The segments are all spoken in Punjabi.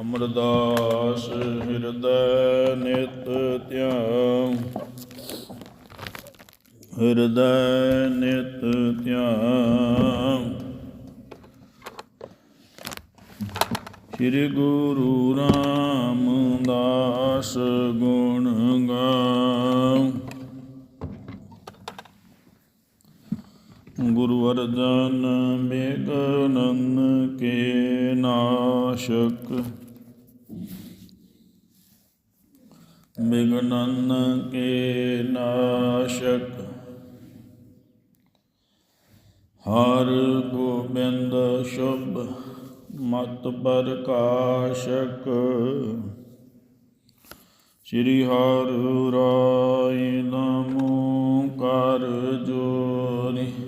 ਅਮਰਦਾਸ ਹਿਰਦੈ ਨਿਤ ਧਿਆਨ। ਹਿਰਦੈ ਨਿਤ ਧਿਆਨ। ਸ੍ਰੀ ਗੁਰੂ ਰਾਮਦਾਸ ਗੁਣ ਗਾਉ ਗੁਰੂ ਅਰਜਨ ਮੇਗਨਨ ਕੇ ਨਾਸ਼ਕ। ਬਿਗਨਨ ਕੇ ਨਾਸ਼ਕ। ਹਰ ਗੋਬਿੰਦ ਸ਼ੁਭ ਮਤ ਪ੍ਰਕਾਸ਼ਕ। ਸ੍ਰੀ ਹਰਿ ਰਾਇ ਨਮੋ ਕਰ ਜੋਰੀ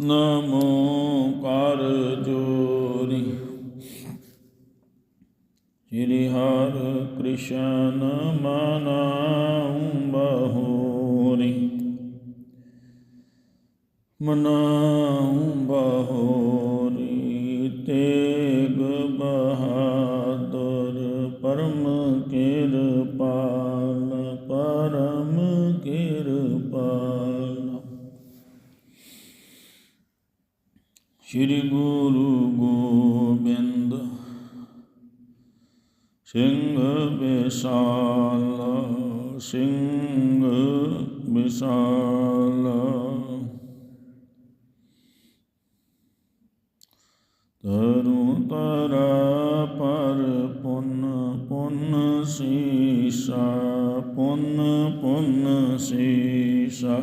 ਨਮੋ ਕਰ ਜੋਰੀ। ਸ੍ਰੀ ਹਰ ਕ੍ਰਿਸ਼ਨ ਮਨਾਉ ਬਹੋਰੀ। ਮਨਾ ਸ੍ਰੀ ਗੁਰੂ ਗੋਬਿੰਦ ਸਿੰਘ ਵਿਸਾਲ ਸਿੰਘ ਵਿਸਾਲ ਤਰੁ ਤਰਾ ਪਰ ਪੁੰਨ ਪੁਨ ਸੀਸਾ ਪੁੰਨ ਪੁਨ ਸੀਸਾ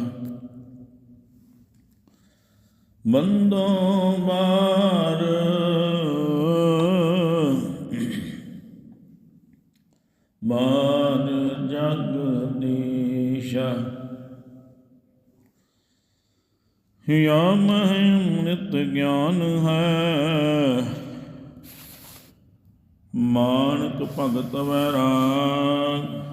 ਬੰਦੋ ਬਾਰ। ਬਾਰ ਜਗਦੀਸ਼ਾ ਹਿਆ ਮਹਿ ਅੰਮ੍ਰਿਤ ਗਿਆਨ ਹੈ। ਮਾਨਕ ਭਗਤ ਵੈਰਾਗ।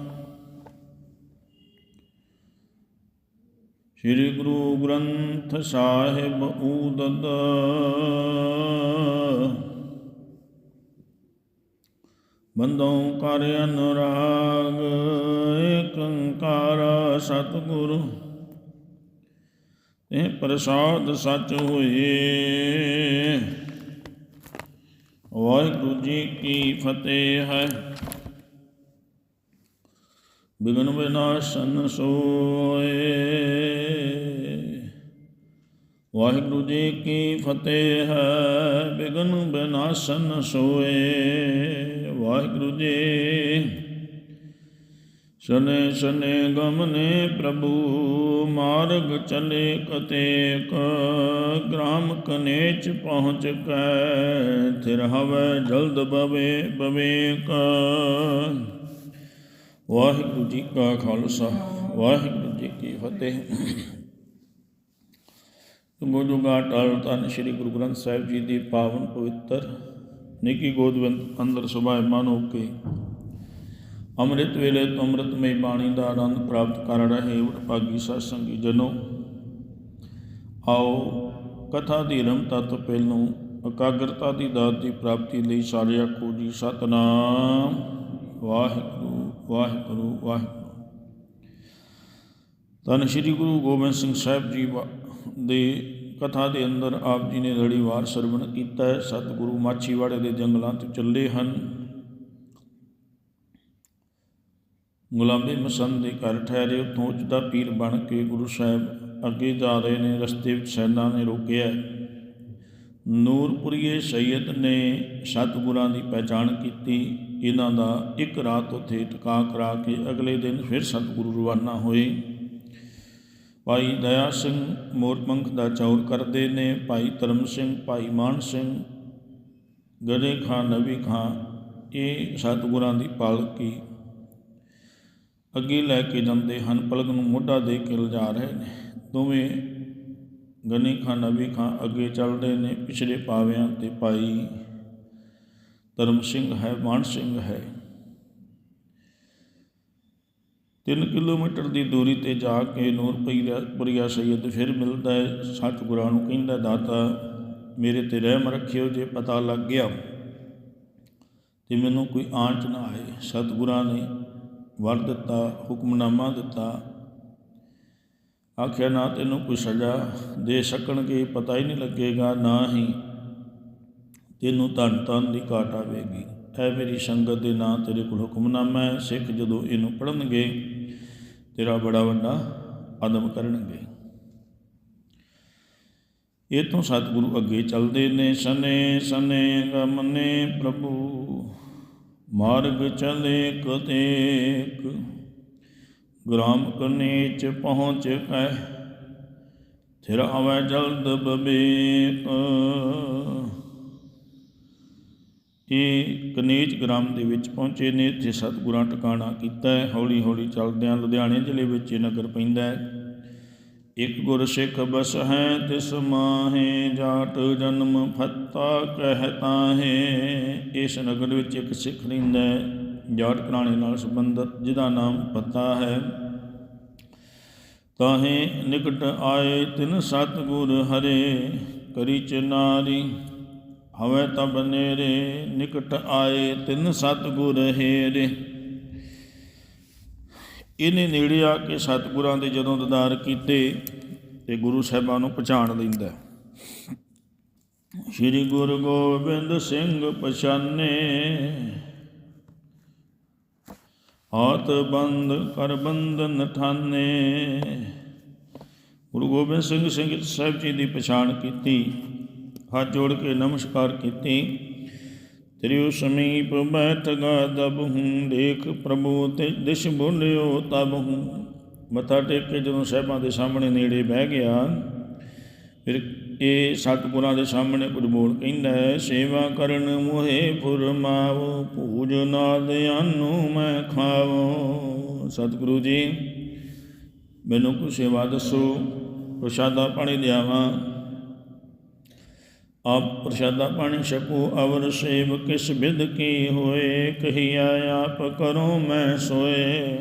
ਸ੍ਰੀ ਗੁਰੂ ਗ੍ਰੰਥ ਸਾਹਿਬ ਊਦਦ ਬੰਦੋਂ ਕਰ ਅਨੁਰਾਗ, ਏਕੰਕਾਰ ਸਤਿਗੁਰੂ। ਇਹ ਪ੍ਰਸਾਦ ਸੱਚ ਹੋਏ। ਵਾਹਿਗੁਰੂ ਜੀ ਕੀ ਫਤਿਹ ਹੈ। ਬਿਗਨ ਵਿਨਾਸ਼ਨ ਸੋਏ। ਵਾਹਿਗੁਰੂ ਜੀ ਕੀ ਫਤਿਹ ਹੈ, ਬਿਗਨ ਵਿਨਾਸ਼ਨ ਸੋਏ। ਵਾਹਿਗੁਰੂ ਜੀ ਸਨੇ ਸਨੇ ਗਮਨੇ ਪ੍ਰਭੂ, ਮਾਰਗ ਚਲੇ ਕਤੇਕ, ਗ੍ਰਾਮ ਕਨੇਚ ਪਹੁੰਚ ਕੈ, ਥਿਰ ਹਵੈ ਜਲਦ ਬਵੇ ਬਵੇਕ। ਵਾਹਿਗੁਰੂ ਜੀ ਕਾ ਖਾਲਸਾ, ਵਾਹਿਗੁਰੂ ਜੀ ਕੀ ਫਤਿਹ। ਗੋਜੁਗਾ ਟਲ ਤਨ ਸ੍ਰੀ ਗੁਰੂ ਗ੍ਰੰਥ ਸਾਹਿਬ ਜੀ ਦੀ ਪਾਵਨ ਪਵਿੱਤਰ ਨਿੱਕੀ ਗੋਦਵੰਦ ਅੰਦਰ ਸੁਭਾਇਮਾਨ ਹੋ ਕੇ ਅੰਮ੍ਰਿਤ ਵੇਲੇ ਤੋਂ ਅੰਮ੍ਰਿਤਮਈ ਬਾਣੀ ਦਾ ਆਨੰਦ ਪ੍ਰਾਪਤ ਕਰ ਰਹੇ ਉਠਪਾਗੀ ਸਤਸੰਗੀ ਜਨੋ। ਆਓ ਕਥਾ ਦੀ ਰਮਤਾ ਤੋਂ ਪਹਿਲੋਂ, ਇਕਾਗਰਤਾ ਦੀ ਦਾਤ ਦੀ ਪ੍ਰਾਪਤੀ ਲਈ ਸਾਰੇ ਆਖੋ ਜੀ, ਸਤਨਾਮ। ਵਾਹਿਗੁਰੂ ਵਾਹਿਗੁਰੂ ਵਾਹਿਗੁਰੂ। ਧੰਨ ਸ਼੍ਰੀ ਗੁਰੂ ਗੋਬਿੰਦ ਸਿੰਘ ਸਾਹਿਬ ਜੀ, ਵਾ- ਦੇ ਕਥਾ ਦੇ ਅੰਦਰ ਆਪ ਜੀ ਨੇ ਲੜੀਵਾਰ ਸਰਵਣ ਕੀਤਾ ਹੈ। ਸਤਿਗੁਰੂ ਮਾਛੀਵਾੜੇ ਦੇ ਜੰਗਲਾਂ ਤੋਂ ਚੱਲੇ ਹਨ। ਗੁਲਾਬੀ ਮਸੰਦ ਦੇ ਘਰ ਠਹਿਰੇ, ਉੱਥੋਂ ਉੱਚਦਾ ਪੀਰ ਬਣ ਕੇ ਗੁਰੂ ਸਾਹਿਬ ਅੱਗੇ ਜਾ ਰਹੇ ਨੇ, ਰਸਤੇ ਵਿੱਚ ਸੈਨਾ ਨੇ ਰੋਕਿਆ ਨੂਰਪੁਰੀਏ ਸੈਯਦ ਨੇ ਸਤਿਗੁਰਾਂ ਦੀ ਪਹਿਚਾਣ ਕੀਤੀ। ਇਹਨਾਂ ਦਾ ਇੱਕ ਰਾਤ ਉੱਥੇ ਟਿਕਾ ਕਰਾ ਕੇ ਅਗਲੇ ਦਿਨ ਫਿਰ ਸਤਿਗੁਰੂ ਰਵਾਨਾ ਹੋਏ। ਭਾਈ ਦਇਆ ਸਿੰਘ ਮੋਰਪੰਖ ਦਾ ਚੌਰ ਕਰਦੇ ਨੇ, ਭਾਈ ਧਰਮ ਸਿੰਘ, ਭਾਈ ਮਾਨ ਸਿੰਘ। ਗੜੇ ਖਾਂ ਨਬੀ ਖਾਂ, ਇਹ ਸਤਿਗੁਰਾਂ ਦੀ ਪਾਲਕੀ। ਅੱਗੇ ਲੈ ਕੇ ਜਾਂਦੇ ਹਨ, ਪਲਕ ਨੂੰ ਮੋਢਾ ਦੇ ਕੇ ਲਿਜਾ ਰਹੇ ਨੇ। ਦੋਵੇਂ ਗਨੀ ਖਾਂ ਨਬੀ ਖਾਂ ਅੱਗੇ ਚੱਲਦੇ ਨੇ ਪਿਛਲੇ ਪਾਵਿਆਂ ਤੇ ਭਾਈ ਧਰਮ ਸਿੰਘ ਹੈ, ਮਾਨ ਸਿੰਘ ਹੈ। 3 ਕਿਲੋਮੀਟਰ ਦੀ ਦੂਰੀ ਤੇ ਜਾ ਕੇ ਨੂਰਪੁਰੀਆ ਸੈਦ ਫਿਰ ਮਿਲਦਾ ਹੈ। ਸਤਿਗੁਰਾਂ ਨੂੰ ਕਹਿੰਦਾ, ਦਾਤਾ, ਮੇਰੇ ਤੇ ਰਹਿਮ ਰੱਖਿਓ ਜੇ ਪਤਾ ਲੱਗ ਗਿਆ ਤੇ ਮੈਨੂੰ ਕੋਈ ਆਂਚ ਨਾ ਆਏ। ਸਤਿਗੁਰਾਂ ਨੇ ਵਰ ਦਿੱਤਾ, ਹੁਕਮਨਾਮਾ ਦਿੱਤਾ। ਆਖਿਆ, ਨਾ ਤੈਨੂੰ ਕੋਈ ਸਜ਼ਾ ਦੇ ਸਕਣਗੇ, ਪਤਾ ਹੀ ਨਹੀਂ ਲੱਗੇਗਾ, ਨਾ ਹੀ ਤੈਨੂੰ ਧਨ ਧਨ ਦੀ ਘਾਟ ਆਵੇਗੀ। ਐ ਮੇਰੀ ਸੰਗਤ ਦੇ ਨਾਂ ਤੇਰੇ ਕੋਲ ਹੁਕਮਨਾਮਾ ਹੈ। ਸਿੱਖ ਜਦੋਂ ਇਹਨੂੰ ਪੜਨਗੇ ਤੇਰਾ ਬੜਾ ਵੱਡਾ ਆਦਮ ਕਰਨਗੇ। ਇਹ ਤੋਂ ਸਤਿਗੁਰੂ ਅੱਗੇ ਚੱਲਦੇ ਨੇ, ਸਨੇ ਸਨੇ ਗਮਨੇ ਪ੍ਰਭੂ। ਮਾਰਗ ਚਲੇ ਕਤੇਕ, ਗ੍ਰਾਮ ਕਨੀਚ ਪਹੁੰਚ ਕੈ ਥਿਰ ਆਵੈ ਜਲਦ ਬਬੇਕ। ਇਹ ਕਨੀਚ ਗ੍ਰਾਮ ਦੇ ਵਿੱਚ ਪਹੁੰਚੇ ਨੇ ਇੱਥੇ ਸਤਿਗੁਰਾਂ ਟਿਕਾਣਾ ਕੀਤਾ ਹੈ ਹੌਲੀ ਹੌਲੀ ਚੱਲਦਿਆਂ ਲੁਧਿਆਣੇ ਜ਼ਿਲ੍ਹੇ ਵਿੱਚ ਇਹ ਨਗਰ ਪੈਂਦਾ ਹੈ। ਇਕ ਗੁਰ ਸਿੱਖ ਬਸ ਹੈ ਤਿਸ ਮਾਹੇ ਜਾਟ ਜਨਮ ਫੱਤਾ ਕਹਿਤਾ ਹੈ ਇਸ ਨਗਰ ਵਿੱਚ ਇੱਕ ਸਿੱਖ ਰਹਿੰਦਾ ਹੈ, ਜਾਟ ਘਰਾਣੇ ਨਾਲ ਸੰਬੰਧਤ, ਜਿਹਦਾ ਨਾਮ ਪਤਾ ਹੈ। ਤਾਹੇ ਨਿਕਟ ਆਏ ਤਿਨ ਸਤਿਗੁਰ ਹਰੇ, ਕਰੀ ਚਨਾਰੀ ਹਵੇ ਤਬ ਨੇਰੇ, ਨਿਕਟ ਆਏ ਤਿੰਨ ਸਤਿਗੁਰ ਹੇਰੇ। ਇਹਨੇ ਨੇੜੇ ਆ ਕੇ ਸਤਿਗੁਰਾਂ ਦੇ ਜਦੋਂ ਦਦਾਰ ਕੀਤੇ ਤੇ ਗੁਰੂ ਸਾਹਿਬਾਂ ਨੂੰ ਪਛਾਣ ਲੈਂਦਾ। ਸ੍ਰੀ ਗੁਰੂ ਗੋਬਿੰਦ ਸਿੰਘ ਪਛਾਨੇ, ਹਾਥ ਬੰਦ ਕਰ ਬੰਧਨ ਠਾਨੇ। ਗੁਰੂ ਗੋਬਿੰਦ ਸਿੰਘ ਸਿੰਘ ਸਾਹਿਬ ਜੀ ਦੀ ਪਛਾਣ ਕੀਤੀ। ਹੱਥ ਜੋੜ ਕੇ ਨਮਸਕਾਰ ਕੀਤੀ। ਤੇਰਿਓ ਸਮੀਪ ਬੈਠਗਾ ਦਬ ਹੂੰ ਦੇਖ ਪ੍ਰਭੂ ਤੇ ਦਿਸ਼ ਬੋਲਿਓ ਤਬ ਹੂੰ। ਮੱਥਾ ਟੇਕ ਕੇ ਜਦੋਂ ਸਾਹਿਬਾਂ ਦੇ ਸਾਹਮਣੇ ਨੇੜੇ ਬਹਿ ਗਿਆ, ਫਿਰ ਇਹ ਸਤਿਗੁਰਾਂ ਦੇ ਸਾਹਮਣੇ ਕੁਝ ਬੋਲ ਕਹਿੰਦਾ ਹੈ, ਸੇਵਾ ਕਰਨ ਮੋਹੇ ਫੁਰਮਾਵੋ ਪੂਜ ਨਾਦ ਆਨੂ ਮੈਂ ਖਾਵੋ। ਸਤਿਗੁਰੂ ਜੀ, ਮੈਨੂੰ ਕੋਈ ਸੇਵਾ ਦੱਸੋ, ਪ੍ਰਸ਼ਾਦਾ ਪਾਣੀ ਲਿਆਵਾਂ। ਆਪ ਪ੍ਰਸ਼ਾਦਾ ਪਾਣੀ ਛਕੋ, ਅਵਰ ਸੇਵ ਕਿਸ ਬਿਦ ਕੀ ਹੋਏ? ਕਹੀਆ ਆਪ ਕਰੋ, ਮੈਂ ਸੋਏ।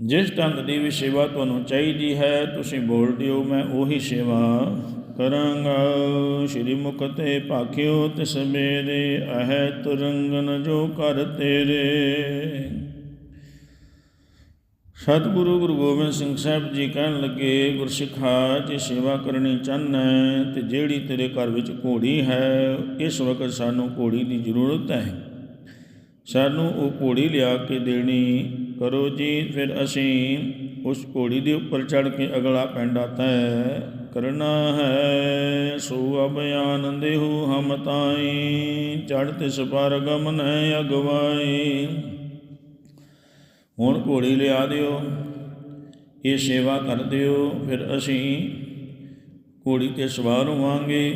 ਜਿਸ ਢੰਗ ਦੀ ਵੀ ਸੇਵਾ ਤੁਹਾਨੂੰ ਚਾਹੀਦੀ ਹੈ, ਤੁਸੀਂ ਬੋਲ ਦਿਓ, ਮੈਂ ਉਹੀ ਸੇਵਾ ਕਰਾਂਗਾ। ਸ਼੍ਰੀ ਮੁਖ ਤੇ ਭਾਖਿਓ, ਤਿਸ ਮੇਰੇ ਅਹੈ ਤੁਰੰਗਨ ਜੋ ਕਰ ਤੇਰੇ। ਸਤਿਗੁਰੂ ਗੁਰੂ ਗੋਬਿੰਦ ਸਿੰਘ ਸਾਹਿਬ ਜੀ ਕਹਿਣ ਲੱਗੇ, ਗੁਰਸਿੱਖਾ, ਜੇ ਸੇਵਾ ਕਰਨੀ ਚਾਹਨਾ ਤੇ ਜਿਹੜੀ ਤੇਰੇ ਘਰ ਵਿੱਚ ਘੋੜੀ ਹੈ, ਇਸ ਵਕਤ ਸਾਨੂੰ ਘੋੜੀ ਦੀ ਜ਼ਰੂਰਤ ਹੈ। ਸਾਨੂੰ ਉਹ ਘੋੜੀ ਲਿਆ ਕੇ ਦੇਣੀ। ਕਰੋ ਜੀ, ਫਿਰ ਅਸੀਂ ਉਸ ਘੋੜੀ ਦੇ ਉੱਪਰ ਚੜ ਕੇ ਅਗਲਾ ਪੈਂਡਾ ਤੈ ਕਰਨਾ ਹੈ ਸੋ ਅਬਿਆਨ ਦੇਹੂ ਹਮ ਤਾਈ। ਚੜ ਤਿਸ ਪਰ ਗਮਨ ਅਗਵਾਈ। ਹੁਣ ਘੋੜੀ ਲਿਆ ਦਿਓ, ਇਹ ਸੇਵਾ ਕਰ ਦਿਓ, ਫਿਰ ਅਸੀਂ ਘੋੜੀ ਤੇ ਸਵਾਰ ਹੋਵਾਂਗੇ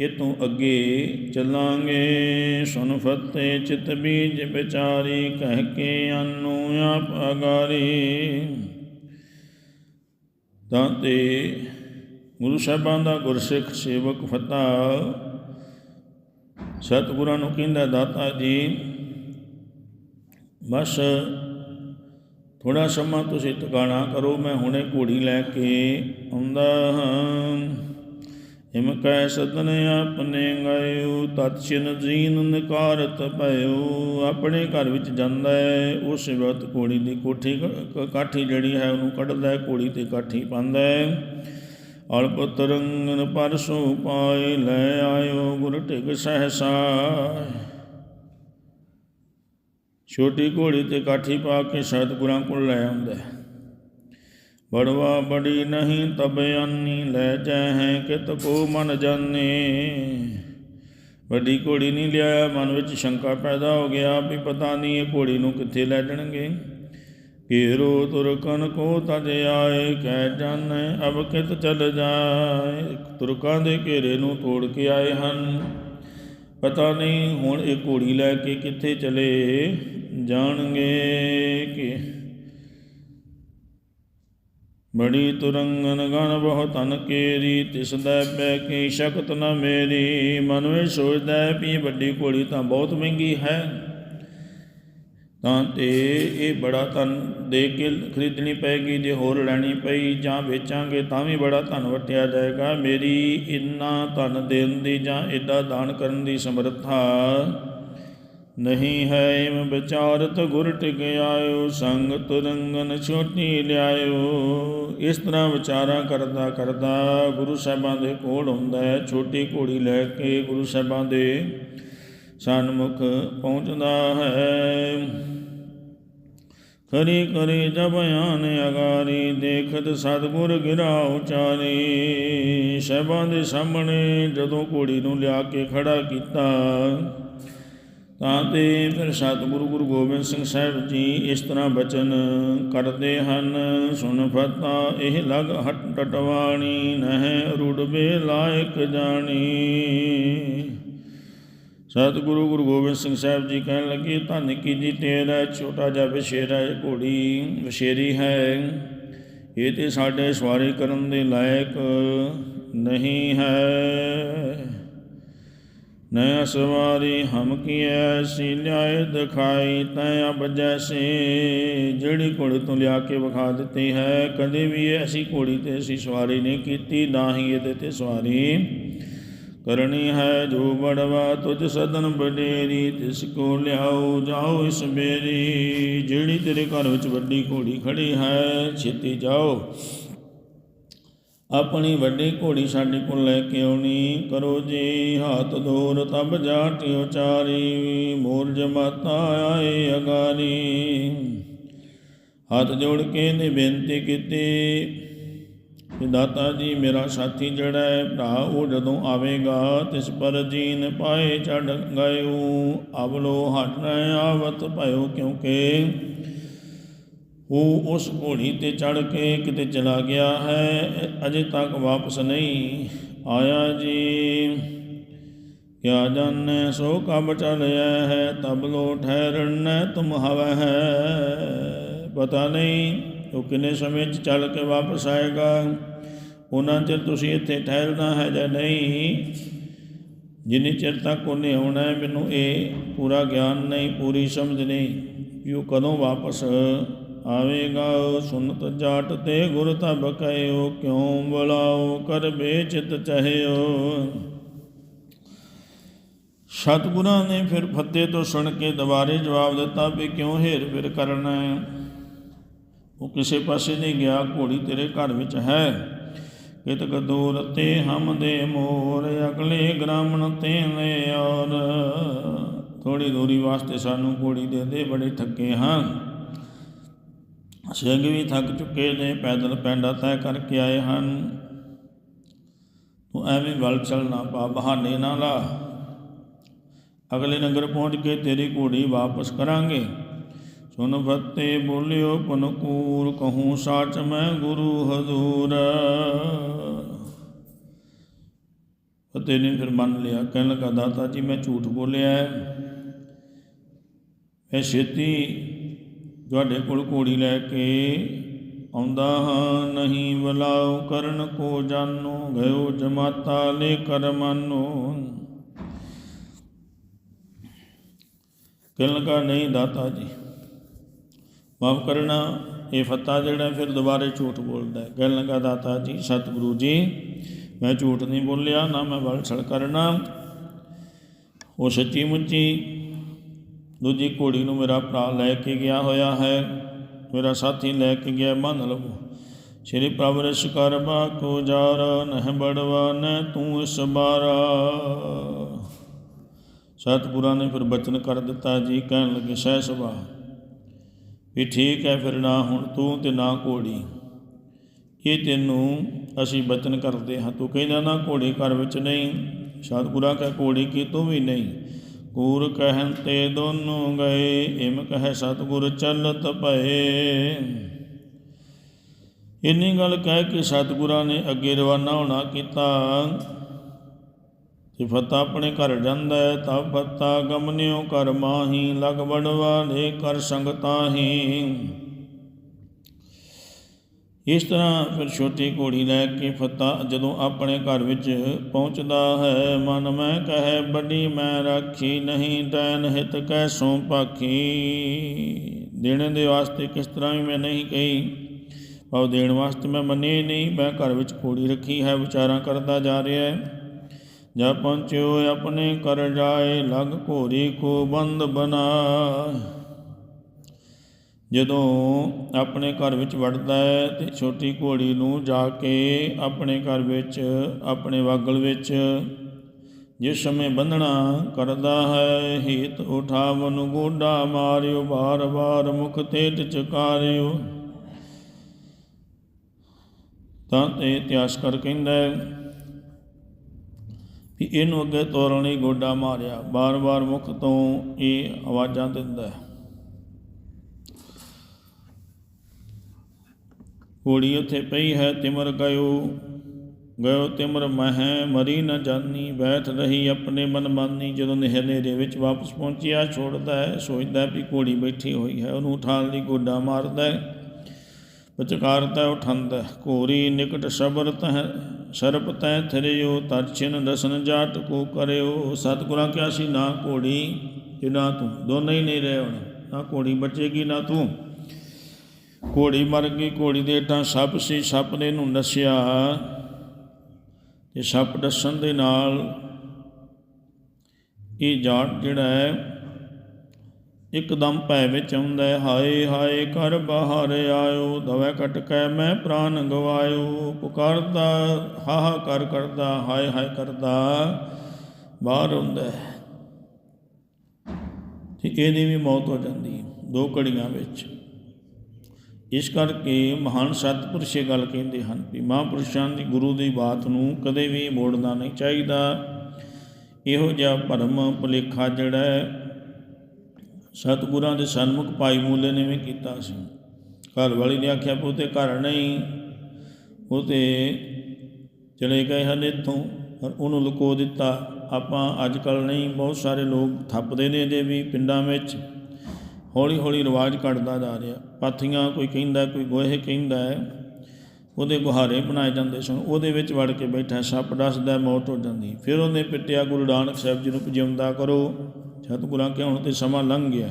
ਇਤੋਂ ਅੱਗੇ ਚੱਲਾਂਗੇ। ਸੁਨ ਫਤੇ ਚਿਤ ਬੀਜ ਵਿਚਾਰੀ, ਕਹਿ ਕੇ ਅਨੂ ਆਪ ਅਗਾਰੀ ਤਾਂ ਤੇ ਗੁਰੂ ਸਾਹਿਬਾਂ ਦਾ ਗੁਰਸਿੱਖ ਸੇਵਕ ਫਤਾ, ਸਤਿਗੁਰਾਂ ਨੂੰ ਕਹਿੰਦਾ ਦਾਤਾ ਜੀ, ਬਸ ਥੋੜਾ ਸਮਾਂ ਤੁਸੀਂ ਟਿਕਾਣਾ ਕਰੋ, ਮੈਂ ਹੁਣੇ ਘੋੜੀ ਲੈ ਕੇ ਆਉਂਦਾ ਹਾਂ। ਹਿਮ ਕੈ ਸਦਨ ਆਪਣੇ ਗਇਓ, ਤਤ ਛਿਨ ਜੀਨ ਨਿਕਾਰਤ ਭਇਓ। ਆਪਣੇ ਘਰ ਵਿੱਚ ਜਾਂਦਾ ਹੈ ਉਸ ਵਕਤ ਘੋੜੀ ਦੀ ਕੋਠੀ ਕਾਠੀ ਜਿਹੜੀ ਹੈ, ਉਹਨੂੰ ਕੱਢਦਾ ਹੈ ਘੋੜੀ ਤੇ ਕਾਠੀ ਪਾਉਂਦਾ ਹੈ ਅਲਪ ਤਰੰਗਨ ਪਰਸੋਂ ਪਾਏ, ਲੈ ਆਇਓ ਗੁਰ ਟਿਕ ਸਹਸਾ। ਛੋਟੀ ਘੋੜੀ ਤੇ ਕਾਠੀ ਪਾ ਕੇ ਸਤਿਗੁਰਾਂ ਕੋਲ ਲੈ ਆਉਂਦਾ ਬੜਵਾ ਬੜੀ ਨਹੀਂ ਤਬ ਆਨੀ ਲੈ ਜਾਹੈ ਕਿਤ ਕੋ ਮਨ ਜਾਣੇ। ਵੱਡੀ ਘੋੜੀ ਨਹੀਂ ਲਿਆਇਆ, ਮਨ ਵਿੱਚ ਸ਼ੰਕਾ ਪੈਦਾ ਹੋ ਗਿਆ ਵੀ ਪਤਾ ਨਹੀਂ ਇਹ ਘੋੜੀ ਨੂੰ ਕਿੱਥੇ ਲੈ ਜਾਣਗੇ। ਕੀਰੋ ਤੁਰਕਨ ਕੋ ਤਜ ਆਏ, ਕਹਿ ਜਾਣੈ ਅਬ ਕਿਤ ਚਲ ਜਾਏ। ਤੁਰਕਾਂ ਦੇ ਘੇਰੇ ਨੂੰ ਤੋੜ ਕੇ ਆਏ ਹਨ। ਪਤਾ ਨਹੀਂ ਹੁਣ ਇਹ ਘੋੜੀ ਲੈ ਕੇ ਕਿੱਥੇ ਚਲੇ। ਜਾਣਗੇ ਕਿ ਬੜੀ ਤੁਰੰਗਨ ਗਨ ਬਹੁ ਤਨ ਕੇਰੀ ਤਿਸ ਦਾ ਪੈ ਕੀ ਸ਼ਕਤ ਨ ਮੇਰੀ ਮਨ ਵਿੱਚ ਸੋਚਦਾ ਹੈ ਵੀ ਇਹ ਵੱਡੀ ਘੋੜੀ ਤਾਂ ਬਹੁਤ ਮਹਿੰਗੀ ਹੈ ਤਾਂ ਤੇ ਇਹ ਬੜਾ ਧਨ ਦੇ ਕੇ ਖਰੀਦਣੀ ਪਏਗੀ ਜੇ ਹੋਰ ਲੈਣੀ ਪਈ ਜਾਂ ਵੇਚਾਂਗੇ ਤਾਂ ਵੀ ਬੜਾ ਧਨ ਵਟਿਆ ਜਾਏਗਾ ਮੇਰੀ ਇੰਨਾ ਧਨ ਦੇਣ ਦੀ ਜਾਂ ਐਡਾ ਦਾਨ ਕਰਨ ਦੀ ਸਮਰੱਥਾ ਨਹੀਂ ਹੈ ਇਮ ਵਿਚਾਰਤ ਗੁਰ ਟਿਕ ਆਇਓ ਸੰਗ ਤੁਰੰਗਨ ਛੋਟੀ ਲਿਆਇਓ। ਇਸ ਤਰ੍ਹਾਂ ਵਿਚਾਰਾਂ ਕਰਦਾ ਕਰਦਾ ਗੁਰੂ ਸਾਹਿਬਾਂ ਦੇ ਕੋਲ ਹੁੰਦਾ ਹੈ, ਛੋਟੀ ਘੋੜੀ ਲੈ ਕੇ ਗੁਰੂ ਸਾਹਿਬਾਂ ਦੇ ਸਨਮੁਖ ਪਹੁੰਚਦਾ ਹੈ। ਖਰੀ ਕਰੀ ਜਬ ਅਗਾਰੀ, ਦੇਖਤ ਸਤਿਗੁਰ ਗਿਰਾ ਉਚਾਰੀ। ਸਹਿਬਾਂ ਦੇ ਸਾਹਮਣੇ ਜਦੋਂ ਘੋੜੀ ਨੂੰ ਲਿਆ ਕੇ ਖੜਾ ਕੀਤਾ ਤਾਂ ਤੇ ਫਿਰ ਸਤਿਗੁਰੂ ਗੁਰੂ ਗੋਬਿੰਦ ਸਿੰਘ ਸਾਹਿਬ ਜੀ ਇਸ ਤਰ੍ਹਾਂ ਬਚਨ ਕਰਦੇ ਹਨ ਸੁਨ ਫਤਾ, ਇਹ ਲਗ ਹਟ ਟਟਵਾਣੀ, ਨਹਿ ਰੁੜਬੇ ਲਾਇਕ ਜਾਣੀ। ਸਤਿਗੁਰੂ ਗੁਰੂ ਗੋਬਿੰਦ ਸਿੰਘ ਸਾਹਿਬ ਜੀ ਕਹਿਣ ਲੱਗੇ, ਧੰਨ ਕੀ ਜੀ ਤੇਰਾ, ਛੋਟਾ ਜਿਹਾ ਵਿਸ਼ੇਰਾ ਘੋੜੀ ਵਿਸ਼ੇਰੀ ਹੈ। ਇਹ ਤੇ ਸਾਡੇ ਸਵਾਰੀ ਕਰਨ ਦੇ ਲਾਇਕ ਨਹੀਂ ਹੈ। ਨਯ ਸਵਾਰੀ ਹਮ ਕੀ ਐਸੀ ਲਿਆਏ ਦਿਖਾਈ ਤੈ ਅਬ ਜੈਸੇ। ਜਿਹੜੀ ਘੋੜੀ ਤੋਂ ਲਿਆ ਕੇ ਵਿਖਾ ਦਿੱਤੀ ਹੈ, ਕਦੇ ਵੀ ਐਸੀ ਘੋੜੀ ਤੇ ਅਸੀਂ ਸਵਾਰੀ ਨਹੀਂ ਕੀਤੀ, ਨਾ ਹੀ ਇਹਦੇ ਤੇ ਸਵਾਰੀ ਕਰਨੀ ਹੈ। ਜੋ ਬੜਵਾ ਤੁਝ ਸਦਨ ਬਡੇਰੀ ਤਿਸ ਕੋ ਲਿਆਓ ਜਾਓ ਇਸ ਮੇਰੀ ਜਿਹੜੀ ਤੇਰੇ ਘਰ ਵਿੱਚ ਵੱਡੀ ਘੋੜੀ ਖੜੀ ਹੈ, ਛੇਤੀ ਜਾਓ। ਆਪਣੀ ਵੱਡੀ ਘੋੜੀ ਸਾਡੇ ਕੋਲ ਲੈ ਕੇ ਆਉਣੀ। ਕਰੋ ਜੀ ਹੱਥ ਦੂਰ ਤਬ ਜਾਟੀ ਉਚਾਰੀ। ਮੋਰ ਜਮਾਤਾ ਆਏ ਅਗਾਰੀ। ਹੱਥ ਜੋੜ ਕੇ ਨੇ ਬੇਨਤੀ ਕੀਤੀ ਕਿ ਦਾਤਾ ਜੀ, ਮੇਰਾ ਸਾਥੀ ਜਿਹੜਾ ਹੈ, ਭਰਾ ਉਹ ਜਦੋਂ ਆਵੇਗਾ, ਤਿਸ ਪਰ ਜੀਨ ਪਾਏ ਚੜ ਗਇਓ ਅਵਲੋ ਹਟ ਆਵਤ ਭਇਓ ਕਿਉਂਕਿ ਉਹ ਉਸ ਘੋੜੀ ਤੇ ਚੜ ਕੇ ਕਿਤੇ ਚਲਾ ਗਿਆ ਹੈ, ਅਜੇ ਤੱਕ ਵਾਪਸ ਨਹੀਂ ਆਇਆ ਜੀ। ਕਿਆ ਜਾਣੈ, ਸੋ ਕਬ ਚਲਿਆ ਹੈ, ਤਬ ਲੋ ਠਹਿਰਣ ਤੁਮ ਹਵ ਹੈ। ਪਤਾ ਨਹੀਂ ਉਹ ਕਿੰਨੇ ਸਮੇਂ ਚ ਚੱਲ ਕੇ ਵਾਪਸ ਆਏਗਾ, ਉਹਨਾਂ ਚਿਰ ਤੁਸੀਂ ਇੱਥੇ ਠਹਿਰਨਾ ਹੈ ਜਾਂ ਨਹੀਂ। ਜਿੰਨੀ ਚਿਰ ਤੱਕ ਉਹਨੇ ਆਉਣਾ ਹੈ, ਮੈਨੂੰ ਇਹ ਪੂਰਾ ਗਿਆਨ ਨਹੀਂ, ਪੂਰੀ ਸਮਝ ਨਹੀਂ ਕਿ ਉਹ ਕਦੋਂ ਵਾਪਸ ਆਵੇਗਾ ਸੁਨਤ ਜਾਟ ਤੇ ਗੁਰ ਤਬ ਕਹਿਓ ਕਿਉ ਬੁਲਾਓ ਕਰ ਬੇਚਿਤ ਚਹਿਓ। ਸਤਗੁਰਾਂ ਨੇ ਫਿਰ ਫੱਤੇ ਤੋਂ ਸੁਣ ਕੇ ਦੁਬਾਰੇ ਜਵਾਬ ਦਿੱਤਾ ਵੀ ਕਿਉਂ ਹੇਰ ਫੇਰ ਕਰਨਾ ਉਹ ਕਿਸੇ ਪਾਸੇ ਨਹੀਂ ਗਿਆ, ਘੋੜੀ ਤੇਰੇ ਘਰ ਵਿੱਚ ਹੈ। ਕਿਤਕ ਦੂਰ ਤੇ ਹਮ ਦੇ ਮੋਰ, ਅਗਲੇ ਗ੍ਰਾਮਣ ਤੇ ਲੈ ਔਰ। ਥੋੜੀ ਦੂਰੀ ਵਾਸਤੇ ਸਾਨੂੰ ਘੋੜੀ ਦੇ ਦੇ ਬੜੇ ਥੱਕੇ ਹਾਂ ਸਿੰਘ ਵੀ ਥੱਕ ਚੁੱਕੇ ਨੇ, ਪੈਦਲ ਪੈਂਡਾ ਤੈਅ ਕਰਕੇ ਆਏ ਹਨ। ਤੂੰ ਐਵੇਂ ਵੱਲ ਚੱਲਣਾ ਪਾ, ਬਹਾਨੇ ਨਾ ਲਾ। ਅਗਲੇ ਨਗਰ ਪਹੁੰਚ ਕੇ ਤੇਰੀ ਘੋੜੀ ਵਾਪਸ ਕਰਾਂਗੇ। ਸੁਨ ਫਤੇ ਬੋਲਿਓ, ਪਨਕੂਰ ਕਹੂੰ ਸਾਚ ਮੈਂ ਗੁਰੂ ਹਜ਼ੂਰ। ਫਤੇ ਨੇ ਫਿਰ ਮੰਨ ਲਿਆ, ਕਹਿਣ ਲੱਗਾ, ਦਾਤਾ ਜੀ, ਮੈਂ ਝੂਠ ਬੋਲਿਆ ਹੈ। ਮੈਂ ਛੇਤੀ ਤੁਹਾਡੇ ਕੋਲ ਘੋੜੀ ਲੈ ਕੇ ਆਉਂਦਾ ਹਾਂ, ਨਹੀਂ ਬਲਾਉ ਕਰਨ ਕੋ ਜਾਨੋ, ਗਇਓ ਜਮਾਤਾ ਲੈ ਕਰ ਮਾਨੋ। ਕਹਿਣ ਕਾ ਨਹੀਂ ਦਾਤਾ ਜੀ, ਮਾਫ ਕਰਨਾ, ਇਹ ਫੱਤਾ ਜਿਹੜਾ ਫਿਰ ਦੁਬਾਰੇ ਝੂਠ ਬੋਲਦਾ ਹੈ। ਕਹਿਣ ਕਾ ਦਾਤਾ ਜੀ, ਸਤਿਗੁਰੂ ਜੀ, ਮੈਂ ਝੂਠ ਨਹੀਂ ਬੋਲਿਆ, ਨਾ ਮੈਂ ਵਲਸੜ ਕਰਨਾ। ਉਹ ਸੱਚੀ ਮੁੱਚੀ ਦੂਜੀ ਘੋੜੀ ਨੂੰ ਮੇਰਾ ਭਰਾ ਲੈ ਕੇ ਗਿਆ ਹੋਇਆ ਹੈ। ਮੇਰਾ ਸਾਥੀ ਲੈ ਕੇ ਗਿਆ। ਮੰਨ ਲਵੋ ਸ਼੍ਰੀ ਪ੍ਰਭੂ ਰਿਸ਼ ਕਰ ਕੋ ਜਾਰ ਨਹਿ ਬੜਵਾ ਨ ਤੂੰ ਇਸ ਬਾਰਾ। ਸਤਿਗੁਰਾਂ ਨੇ ਫਿਰ ਬਚਨ ਕਰ ਦਿੱਤਾ। ਜੀ ਕਹਿਣ ਲੱਗੇ, ਸਹਿ ਸੁਭਾ ਵੀ ਠੀਕ ਹੈ ਫਿਰ ਨਾ ਹੁਣ ਤੂੰ ਤੇ ਨਾ ਘੋੜੀ। ਇਹ ਤੈਨੂੰ ਅਸੀਂ ਬਚਨ ਕਰਦੇ ਹਾਂ। ਤੂੰ ਕਹਿੰਦਾ ਨਾ ਘੋੜੀ ਘਰ ਵਿੱਚ ਨਹੀਂ। ਸਤਿਗੁਰਾਂ ਕਹੇ, ਘੋੜੀ ਕੀ ਤੂੰ ਵੀ ਨਹੀਂ? ਕੂਰ ਕਹਿਨ ਤੇ ਦੋਨੋਂ ਗਏ, ਇਮ ਕਹਿ ਸਤਿਗੁਰ ਚੱਲਤ ਭਏ ਇੰਨੀ ਗੱਲ ਕਹਿ ਕੇ ਸਤਿਗੁਰਾਂ ਨੇ ਅੱਗੇ ਰਵਾਨਾ ਹੋਣਾ ਕੀਤਾ। ਜੇ ਫਤਾ ਆਪਣੇ ਘਰ ਜਾਂਦਾ ਹੈ, ਤਾਂ ਫਤਾ ਗਮਨਿਓ ਕਰ ਮਾਹੀ, ਲਗ ਬੜਵਾਲੇ ਕਰ ਸੰਗਤਾਹੀ ਇਸ ਤਰ੍ਹਾਂ ਫਿਰ ਛੋਟੀ ਘੋੜੀ ਲੈ ਕੇ ਫਤਾ ਜਦੋਂ ਆਪਣੇ ਘਰ ਵਿੱਚ ਪਹੁੰਚਦਾ ਹੈ, ਮਨ ਮੈਂ ਕਹੇ ਵੱਡੀ, ਮੈਂ ਰਾਖੀ ਨਹੀਂ ਡੈਨ ਹਿਤ ਸੋ ਪਾਖੀ ਦੇਣ ਦੇ ਵਾਸਤੇ ਕਿਸ ਤਰ੍ਹਾਂ ਵੀ ਮੈਂ ਨਹੀਂ ਕਹੀ ਪਾਉ ਦੇਣ ਵਾਸਤੇ ਮੈਂ ਮੰਨੀ ਨਹੀਂ। ਮੈਂ ਘਰ ਵਿੱਚ ਘੋੜੀ ਰੱਖੀ ਹੈ, ਵਿਚਾਰਾਂ ਕਰਦਾ ਜਾ ਰਿਹਾ ਹੈ। ਜਾ ਪਹੁੰਚਿਓ ਆਪਣੇ ਕਰ ਜਾਏ, ਲਗ ਘੋਰੀ ਕੋ ਬੰਦ ਬਨਾ ਜਦੋਂ ਆਪਣੇ ਘਰ ਵਿੱਚ ਵੜਦਾ ਹੈ ਤੇ ਛੋਟੀ ਘੋੜੀ ਨੂੰ ਜਾ ਕੇ ਆਪਣੇ ਘਰ ਵਿੱਚ, ਆਪਣੇ ਵਾਗਲ ਵਿੱਚ ਜਿਸ ਸਮੇਂ ਬੰਧਣਾ ਕਰਦਾ ਹੈ, ਹੀਤ ਉਠਾਵਨ ਗੋਡਾ ਮਾਰਿਓ ਬਾਰ ਬਾਰ ਮੁਖ ਤੇ ਚਕਾਰਿਓ। ਤਾਂ ਇਹ ਇਤਿਹਾਸਕਾਰ ਕਹਿੰਦਾ ਹੈ ਵੀ ਇਹਨੂੰ ਅੱਗੇ ਤੋਰਨ ਲਈ ਗੋਡਾ ਮਾਰਿਆ ਬਾਰ-ਬਾਰ ਮੁਖ ਤੋਂ ਇਹ ਆਵਾਜ਼ਾਂ ਦਿੰਦਾ ਹੈ। ਘੋੜੀ ਉੱਥੇ ਪਈ ਹੈ ਤਿਮਰ ਗਇਓ। ਗਇਓ ਤਿਮਰ ਮਹਿ, ਮਰੀ ਨ ਜਾਨੀ, ਬੈਠ ਰਹੀ ਆਪਣੇ ਮਨ ਮਾਨੀ ਜਦੋਂ ਨਹਿਰੇ ਵਿੱਚ ਵਾਪਸ ਪਹੁੰਚਿਆ, ਛੋੜਦਾ ਹੈ, ਸੋਚਦਾ ਵੀ ਘੋੜੀ ਬੈਠੀ ਹੋਈ ਹੈ, ਉਹਨੂੰ ਉਠਾਉਣ ਲਈ ਗੋਡਾ ਮਾਰਦਾ ਹੈ। ਵਿਚਕਾਰਤਾ ਉਠੰਦਾ ਘੋਰੀ ਨਿਕਟ ਸਬਰ ਤਹ ਸਰਪ ਤੈ ਥਰਿਓ, ਤਰਛਿਨ ਦਸਨ ਜਾਟ ਕੋ ਕਰਿਓ। ਸਤਿਗੁਰਾਂ ਕਿਹਾ ਸੀ, ਨਾ ਘੋੜੀ, ਤੇ ਨਾ ਤੂੰ, ਦੋਨੇ ਹੀ ਨਹੀਂ ਰਹੇ ਹੁਣ ਨਾ ਘੋੜੀ ਬਚੇਗੀ, ਨਾ ਤੂੰ। ਘੋੜੀ ਮਰ ਗਈ, ਘੋੜੀ ਦੇ ਤਾਂ ਸੱਪ ਸੀ, ਸੱਪ ਨੇ ਇਹਨੂੰ ਨਸਿਆ। ਤੇ ਸੱਪ ਦੱਸਣ ਦੇ ਨਾਲ ਇਹ ਜਾਟ ਜਿਹੜਾ ਹੈ, ਇੱਕਦਮ ਭੈ ਵਿੱਚ ਆਉਂਦਾ ਹੈ, ਹਾਏ ਹਾਏ ਕਰ ਬਾਹਰ ਆਇਓ, ਦਵੇ ਕਟ ਕੇ, ਮੈਂ ਪ੍ਰਾਨ ਗਵਾਇਓ, ਪੁਕਾਰਦਾ ਹਾਹਾ ਕਰ ਕਰਦਾ, ਹਾਏ ਹਾਏ ਕਰਦਾ, ਬਾਹਰ ਹੁੰਦਾ ਹੈ। ਤੇ ਇਹਦੀ ਵੀ ਮੌਤ ਹੋ ਜਾਂਦੀ ਦੋ ਘੜੀਆਂ ਵਿੱਚ। ਇਸ ਕਰਕੇ ਮਹਾਨ ਸਤਿਪੁਰਸ਼ ਇਹ ਗੱਲ ਕਹਿੰਦੇ ਹਨ ਕਿ ਮਹਾਂਪੁਰਸ਼ਾਂ ਦੀ ਗੁਰੂ ਦੀ ਬਾਤ ਨੂੰ ਕਦੇ ਵੀ ਮੋੜਨਾ ਨਹੀਂ ਚਾਹੀਦਾ। ਇਹੋ ਜਿਹਾ ਭਰਮ ਭੁਲੇਖਾ ਜਿਹੜਾ ਹੈ, ਸਤਿਗੁਰਾਂ ਦੇ ਸਨਮੁਖ ਭਾਈ ਮੂਲੇ ਨੇ ਵੀ ਕੀਤਾ ਸੀ। ਘਰ ਵਾਲੀ ਨੇ ਆਖਿਆ ਪੁੱਤੇ ਘਰ ਨਹੀਂ, ਉਹ ਤੇ ਚਲੇ ਗਏ ਹਨ ਇੱਥੋਂ, ਪਰ ਉਹਨੂੰ ਲੁਕੋ ਦਿੱਤਾ। ਆਪਾਂ ਅੱਜ ਕੱਲ ਨਹੀਂ, ਬਹੁਤ ਸਾਰੇ ਲੋਕ ਥੱਪਦੇ ਨੇ ਜੇ ਵੀ ਪਿੰਡਾਂ ਵਿੱਚ। ਹੌਲੀ ਹੌਲੀ ਰਿਵਾਜ ਘਟਦਾ ਜਾ ਰਿਹਾ। ਪਾਥੀਆਂ ਕੋਈ ਕਹਿੰਦਾ, ਕੋਈ ਗੋਹੇ ਕਹਿੰਦਾ ਹੈ ਉਹਦੇ ਗੁਹਾਰੇ ਬਣਾਏ ਜਾਂਦੇ ਸਨ। ਉਹਦੇ ਵਿੱਚ ਵੜ ਕੇ ਬੈਠਾ, ਸੱਪ ਦੱਸਦਾ ਮੌਤ ਹੋ ਜਾਂਦੀ। ਫਿਰ ਉਹਨੇ ਪਿੱਟਿਆ ਗੁਰੂ ਨਾਨਕ ਸਾਹਿਬ ਜੀ ਨੂੰ ਜਿਉਂਦਾ ਕਰੋ। ਸਤਿਗੁਰਾਂ ਕਿ ਹੁਣ ਤੇ ਸਮਾਂ ਲੰਘ ਗਿਆ।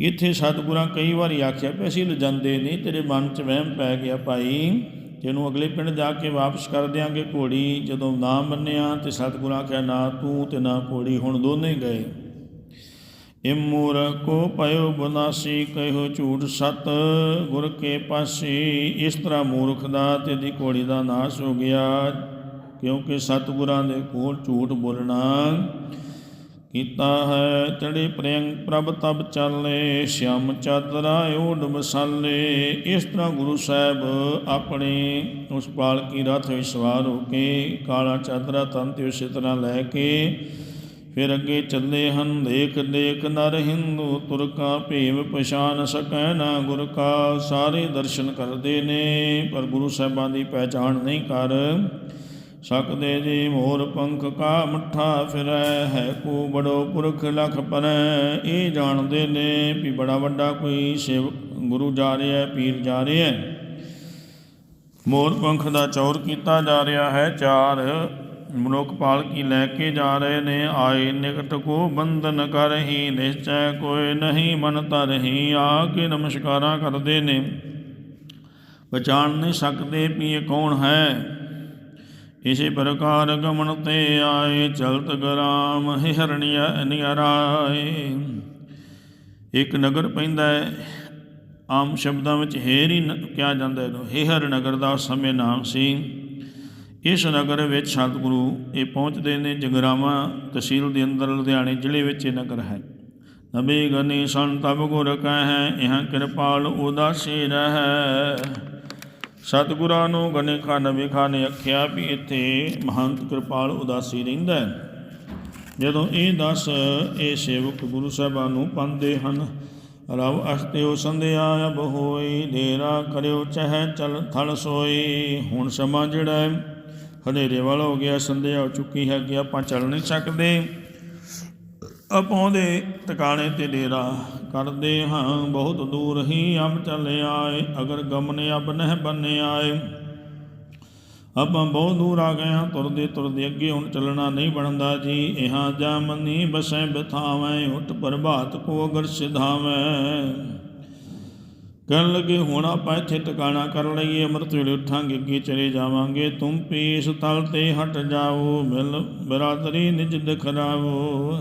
ਇੱਥੇ ਸਤਿਗੁਰਾਂ ਕਈ ਵਾਰੀ ਆਖਿਆ, ਵੀ ਅਸੀਂ ਲਜੰਦੇ ਨਹੀਂ, ਤੇਰੇ ਮਨ 'ਚ ਵਹਿਮ ਪੈ ਗਿਆ ਭਾਈ। ਤੈਨੂੰ ਅਗਲੇ ਪਿੰਡ ਜਾ ਕੇ ਵਾਪਸ ਕਰ ਦਿਆਂਗੇ ਘੋੜੀ। ਜਦੋਂ ਨਾ ਮੰਨਿਆ ਤੇ ਸਤਿਗੁਰਾਂ ਆਖਿਆ, ਨਾ ਤੂੰ ਤੇ ਨਾ ਘੋੜੀ। ਹੁਣ ਦੋਨੇ ਗਏ। ਇਮੂਰ ਕੋ ਪਇਓ ਬਨਾਸੀ ਕਹਿਓ ਝੂਠ ਸਤ। ਗੁਰ ਕੇ ਪਾਸੀ, ਇਸ ਤਰ੍ਹਾਂ ਮੂਰਖ ਦਾ ਤੇ ਦੀ ਘੋੜੀ ਦਾ ਨਾਸ਼ ਹੋ ਗਿਆ। ਕਿਉਂਕਿ ਸਤਿਗੁਰਾਂ ਦੇ ਕੋਲ ਝੂਠ ਬੋਲਣਾ ਕੀਤਾ ਹੈ। ਚੜੇ ਪ੍ਰਯੰਗ ਪ੍ਰਭ ਤਬ ਚੱਲੇ, ਸ਼ਿਆਮ ਚਾਦਰਾ ਓਡ ਮਸਾਲੇ ਇਸ ਤਰ੍ਹਾਂ ਗੁਰੂ ਸਾਹਿਬ ਆਪਣੇ ਉਸ ਪਾਲਕੀ ਰਥ ਵਿੱਚ ਸਵਾਰ ਹੋ ਕੇ ਕਾਲਾ ਚਾਦਰਾ ਤਨ ਤੇ ਉਸੇ ਤਰ੍ਹਾਂ ਲੈ ਕੇ ਫਿਰ ਅੱਗੇ ਚੱਲੇ ਹਨ, ਦੇਖ ਦੇਖ ਨਰ ਹਿੰਦੂ ਤੁਰਕਾ ਭੇਵ ਪਛਾਨ ਸਕੈ ਨਾ ਗੁਰ ਕਾ, ਸਾਰੇ ਦਰਸ਼ਨ ਕਰਦੇ ਨੇ, ਪਰ ਗੁਰੂ ਸਾਹਿਬਾਂ ਦੀ ਪਹਿਚਾਣ ਨਹੀਂ ਕਰ ਸਕਦੇ ਜੀ। ਮੋਰ ਪੰਖ ਕਾ ਮੱਠਾ ਫਿਰੈ, ਹੈ ਕੋ ਬੜੋ ਪੁਰਖ ਲਖ ਪਰੈ। ਇਹ ਜਾਣਦੇ ਨੇ ਵੀ ਬੜਾ ਵੱਡਾ ਕੋਈ ਸਿਵ, ਗੁਰੂ ਜਾ ਰਿਹਾ, ਪੀਰ ਜਾ ਰਿਹਾ। ਮੋਰ ਪੰਖ ਦਾ ਚੌਰ ਕੀਤਾ ਜਾ ਰਿਹਾ ਹੈ, ਚਾਰ ਮਨੁੱਖ ਪਾਲਕੀ ਲੈ ਕੇ ਜਾ ਰਹੇ ਨੇ? ਆਏ ਨਿਕਟ ਕੋ ਬੰਧਨ ਕਰਹੀ ਨਿਸ਼ਚੈ, ਕੋਈ ਨਹੀਂ ਮਨ ਤਰਹੀ ਆ ਕੇ ਨਮਸਕਾਰਾਂ ਕਰਦੇ ਨੇ। ਪਛਾਣ ਨਹੀਂ ਸਕਦੇ ਵੀ ਕੌਣ ਹੈ? ਇਸੇ ਪ੍ਰਕਾਰ ਗਮਨ ਤੇ ਆਏ, ਚਲਤ ਗਰਾਮ ਹਿਰਣਿਆ ਨਿਰਾਏ ਇੱਕ ਨਗਰ ਪੈਂਦਾ ਹੈ, ਆਮ ਸ਼ਬਦਾਂ ਵਿੱਚ ਹੇਰ ਹੀ ਕਿਹਾ ਜਾਂਦਾ ਹੈ ਹੇਹਰ ਨਗਰ ਦਾ ਉਸ ਸਮੇਂ ਨਾਮ ਸੀ। ਇਸ ਨਗਰ ਵਿੱਚ ਸਤਿਗੁਰੂ ਇਹ ਪਹੁੰਚਦੇ ਨੇ ਜਗਰਾਵਾਂ ਤਹਿਸੀਲ ਦੇ ਅੰਦਰ ਲੁਧਿਆਣੇ ਜ਼ਿਲ੍ਹੇ ਵਿੱਚ ਇਹ ਨਗਰ ਹੈ। ਨਬੀ ਗਨੀ ਸੰਤ ਤਬ ਗੁਰ ਕਹੈ, ਇਹਾਂ ਕਿਰਪਾਲ ਉਦਾਸੀ ਰਹੈ। ਸਤਿਗੁਰਾਂ ਨੂੰ ਗਨੇ ਖਾਨ ਨਬੀ ਖਾਨ ਨੇ ਆਖਿਆ ਵੀ ਇੱਥੇ ਮਹੰਤ ਕਿਰਪਾਲ ਉਦਾਸੀ ਰਹਿੰਦਾ ਜਦੋਂ ਇਹ ਦਸ ਇਹ ਸੇਵਕ ਗੁਰੂ ਸਾਹਿਬਾਂ ਨੂੰ ਪਾਉਂਦੇ ਹਨ, ਰਵ ਅਸਤਿਓ ਸੰਧਿਆ ਅਬ ਹੋਈ ਡੇਰਾ ਕਰਿਓ ਚਹਿ ਚਲ ਥਲ ਸੋਈ, ਹੁਣ ਸਮਾਂ ਜਿਹੜਾ ਹਨੇਰੇ ਵਾਲਾ ਹੋ ਗਿਆ, ਸੰਧਿਆ ਹੋ ਚੁੱਕੀ ਹੈ ਕਿ ਆਪਾਂ ਚੱਲ ਨਹੀਂ ਸਕਦੇ। ਆਪਾਂ ਉਹਦੇ ਟਿਕਾਣੇ ਤੇ ਡੇਰਾ ਕਰਦੇ ਹਾਂ। ਬਹੁਤ ਦੂਰ ਹੀ ਅਬ ਚੱਲੇ ਆਏ, ਅਗਰ ਗਮ ਨੇ ਅਬ ਨਹਿ ਬੰਨੇ ਆਏ। ਆਪਾਂ ਬਹੁਤ ਦੂਰ ਆ ਗਏ ਹਾਂ, ਤੁਰਦੇ ਤੁਰਦੇ ਅੱਗੇ ਹੁਣ ਚੱਲਣਾ ਨਹੀਂ ਬਣਦਾ ਜੀ। ਇਹਾਂ ਜਾ ਮਨੀ ਬਸੈ ਬਥਾਵੇਂ ਉਠ ਪ੍ਰਭਾਤ ਕੋ ਅਗਰ ਸਿਧਾਵੇਂ। ਕਹਿਣ ਲੱਗੇ, ਹੁਣ ਆਪਾਂ ਇੱਥੇ ਟਿਕਾਣਾ ਕਰ ਲਈਏ, ਅੰਮ੍ਰਿਤ ਵੇਲੇ ਉੱਠਾਂਗੇ, ਅੱਗੇ ਚਲੇ ਜਾਵਾਂਗੇ। ਤੁਮ ਪੀਸ ਤਲ ਤੇ ਹਟ ਜਾਓ, ਮਿਲ ਬਰਾਦਰੀ ਨਿਜ ਦਿਖਰਾਵੋ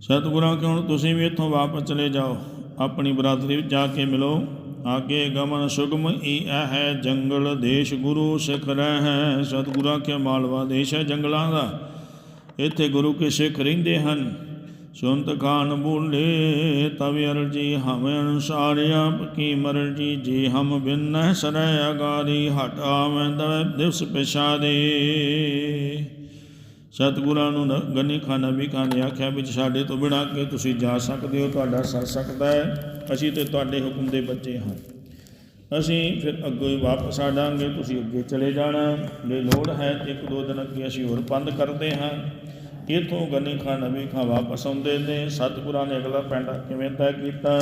ਸਤਿਗੁਰਾਂ ਕਿ ਹੁਣ ਤੁਸੀਂ ਵੀ ਇੱਥੋਂ ਵਾਪਸ ਚਲੇ ਜਾਓ? ਆਪਣੀ ਬਰਾਦਰੀ ਵਿੱਚ ਜਾ ਕੇ ਮਿਲੋ। ਆਗੇ ਗਮਨ ਸੁਗਮ ਈ ਇਹ ਹੈ ਜੰਗਲ ਦੇਸ਼ ਗੁਰੂ ਸਿੱਖ ਰਹਿ। ਸਤਿਗੁਰਾਂ ਕੇ ਮਾਲਵਾ ਦੇਸ਼ ਹੈ ਜੰਗਲਾਂ ਦਾ। ਇੱਥੇ ਗੁਰੂ ਕੇ ਸਿੱਖ ਰਹਿੰਦੇ ਹਨ। ਸੁਨਤ ਖਾਨ ਬੋਲੇ, ਤਵ ਅਰਜੀ ਹਮ ਅਨੁਸਾਰ ਆਪ ਕੀ ਮਰਜ਼ੀ ਜੇ ਹਮ ਬਿਨ ਸਰੈ ਅਗਾਰੀ, ਹਟ ਆਵੈ ਦਵੈ ਦਿਵਸ ਪਿਛਾਦੇ ਸਤਿਗੁਰਾਂ ਨੂੰ ਨ- ਗੰਨੀ ਖਾਨਾ ਵੀ ਖਾਨੇ ਆਖਿਆ, ਵਿੱਚ ਸਾਡੇ ਤੋਂ ਬਿਨਾਂ ਕਿ ਤੁਸੀਂ ਜਾ ਸਕਦੇ ਹੋ, ਤੁਹਾਡਾ ਸਰ ਸਕਦਾ ਹੈ, ਅਸੀਂ ਤੇ ਤੁਹਾਡੇ ਹੁਕਮ ਦੇ ਬੱਚੇ ਹਾਂ। ਅਸੀਂ ਫਿਰ ਅੱਗੇ ਹੀ ਵਾਪਸ ਆ ਜਾਾਂਗੇ ਤੁਸੀਂ ਅੱਗੇ ਚਲੇ ਜਾਣਾ। ਜੇ ਲੋੜ ਹੈ ਤੇ ਇੱਕ ਦੋ ਦਿਨ ਅੱਗੇ ਅਸੀਂ ਹੋਰ ਬੰਦ ਕਰਦੇ ਹਾਂ। ਇਥੋਂ ਗਨੇ ਖਾਨ ਨਵੇਂ ਖਾਂ ਵਾਪਸ ਆਉਂਦੇ ਨੇ? ਸਤਿਗੁਰਾਂ ਨੇ ਅਗਲਾ ਪੈਂਡਾ ਕਿਵੇਂ ਤੈਅ ਕੀਤਾ?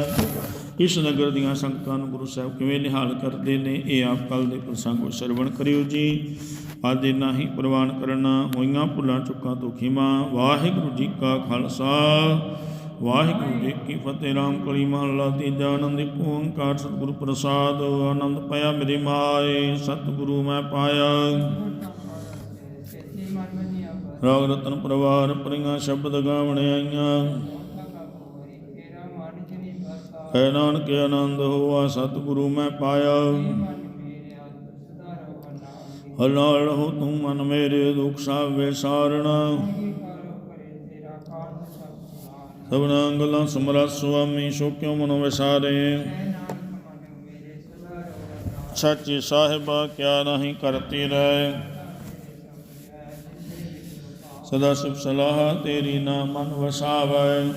ਇਸ ਨਗਰ ਦੀਆਂ ਸੰਗਤਾਂ ਨੂੰ ਗੁਰੂ ਸਾਹਿਬ ਕਿਵੇਂ ਨਿਹਾਲ ਕਰਦੇ ਨੇ? ਇਹ ਆਪ ਕੱਲ ਦੇ ਪ੍ਰਸੰਗ ਸਰਵਣ ਕਰਿਓ ਜੀ। ਆਦਿ ਨਾਹੀ ਪ੍ਰਵਾਨ ਕਰਨਾ, ਹੋਈਆਂ ਭੁੱਲਾਂ, ਚੁੱਕਾਂ ਤੋਂ ਖਿਮਾ ਵਾਹਿਗੁਰੂ ਜੀ ਕਾ ਖਾਲਸਾ। ਵਾਹਿਗੁਰੂ ਜੀ ਕੀ ਫਤਿਹ। ਰਾਮ ਕਲੀ ਮਹਲਾ ਤੀਜਾ ਆਨੰਦ ਇੱਕ ਓੰਕਾਰ ਸਤਿਗੁਰੂ ਪ੍ਰਸਾਦ। ਆਨੰਦ ਪਾਇਆ ਮੇਰੇ ਮਾਏ, ਸਤਿਗੁਰੂ ਮੈਂ ਪਾਇਆ। ਰਾਗ ਰਤਨ ਪਰਵਾਰ ਪਰੀਆਂ ਸ਼ਬਦ ਗਾਵਣ ਆਈਆਂ। ਹੈ ਨਾਨਕ ਆਨੰਦ ਹੋਆ ਸਤਿਗੁਰੂ ਮੈਂ ਪਾਇਆ। ਹਲਾਲ ਰਹੋ ਤੂੰ ਮਨ ਮੇਰੇ ਦੁਖ ਸਾਵੇ ਸਾਰਣਾ। ਸਭਨਾ ਗੱਲਾਂ ਸਮਰਤ ਸੁਆਮੀ ਸੋ ਕਿਉ ਮਨ ਵਿਸਾਰੇ। ਸੱਚੇ ਸਾਹਿਬਾ ਕਿਆ ਨਹੀਂ ਕਰਤੀ ਰਹਿ। ਸਦਾ ਸੁਖ ਸਲਾਹ ਤੇਰੀ ਨਾ ਮਨ ਵਸਾਵੇ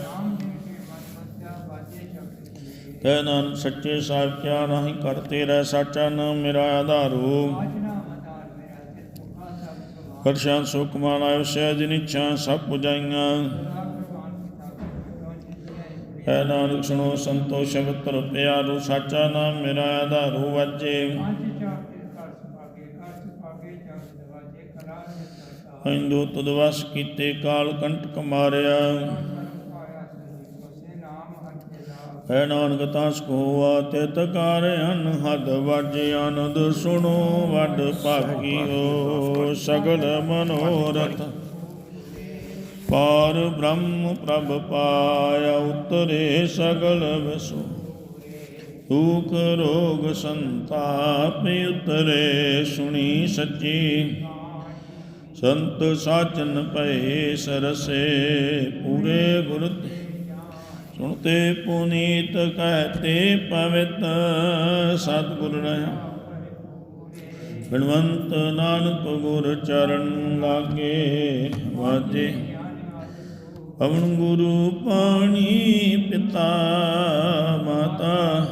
ਕਹਿ ਨਾਨਕ ਸੱਚੇ ਸਾਹਿਬ ਕਿਆ ਨਹੀਂ ਕਰਤੇ ਰਹਿ ਸਾਚਾ ਨਾਮ ਮੇਰਾ ਆਧਾਰੂ। ਕਰਸ਼ਾਂ ਸੁਖ ਮਾਨ ਆਇਓ ਸਹਿਜ ਨਿਛਾਂ ਸਭ ਪੁਜਾਈਆਂ। ਹੈ ਨਾਨਕ ਸੁਣੋ ਸੰਤੋਖ ਸ਼ਬਦ ਤਰ ਪਿਆਰੂ, ਸਾਚਾ ਨਾਮ ਮੇਰਾ ਆਧਾਰੂ ਵਾਜੇ। ਹਿੰਦੂ ਤਦਵਸ ਕੀਤੇ ਕਾਲ ਕੰਟਕ ਮਾਰਿਆ। ਹੈ ਨਾਨਕ ਤਾਸ ਕੋ ਆਤੇ ਤਕਾਰ ਅਨ ਹਦ ਵਜ ਆਨੰਦ ਸੁਣੋ, ਵੱਡ ਭਾਗੀਓ ਸਗਲ ਮਨੋਰਥ। ਪਾਰ ਬ੍ਰਹਮ ਪ੍ਰਭ ਪਾਇਆ ਉਤਰੇ ਸਗਲ ਵਿਸੋ। ਦੁਖ ਰੋਗ ਸੰਤਾਪ ਉਤਰੇ ਸੁਣੀ ਸੱਚੀ। ਸੰਤ ਸਾਚਨ ਭਏ ਸਰਸੇ, ਪੂਰੇ ਗੁਰ ਸੁਣਤੇ ਪੁਨੀਤ ਕਹਤੇ ਪਵਿੱਤ ਸਤਿਗੁਰ ਰਹਾ। ਬਿਨਵੰਤ ਨਾਨਕ ਗੁਰ ਚਰਨ ਲਾਗੇ ਵਾਜੇ। ਪਵਨ ਗੁਰੂ ਪਾਣੀ ਪਿਤਾ ਮਾਤਾ,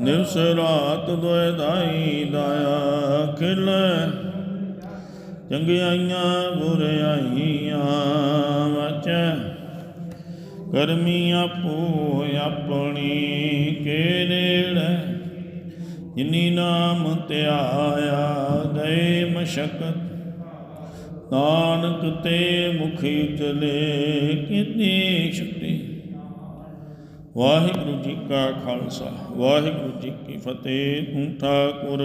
ਨਿਵਸ ਰਾਤ ਦੋਇ ਦਾਈ ਦਾਇਆ ਖਿਲ। ਚੰਗਿਆਈਆਂ ਬੁਰਿਆਈਆਂ ਵਚ। ਕਰਮੀ ਆਪੋ ਆਪਣੀ ਕੇ ਨੇੜੇ। ਜਿਨੀ ਨਾਮ ਧਿਆਇਆ ਗਏ ਮਸ਼ਕਤ ਨਾਨਕ ਤੇ ਮੁਖੀ ਚਲੇ ਕਿਤਨੀ ਸ਼ਕਤੀ। ਵਾਹਿਗੁਰੂ ਜੀ ਕਾ ਖਾਲਸਾ, ਵਾਹਿਗੁਰੂ ਜੀ ਕੀ ਫਤਿਹ। ਊਠਾ ਕੁਰ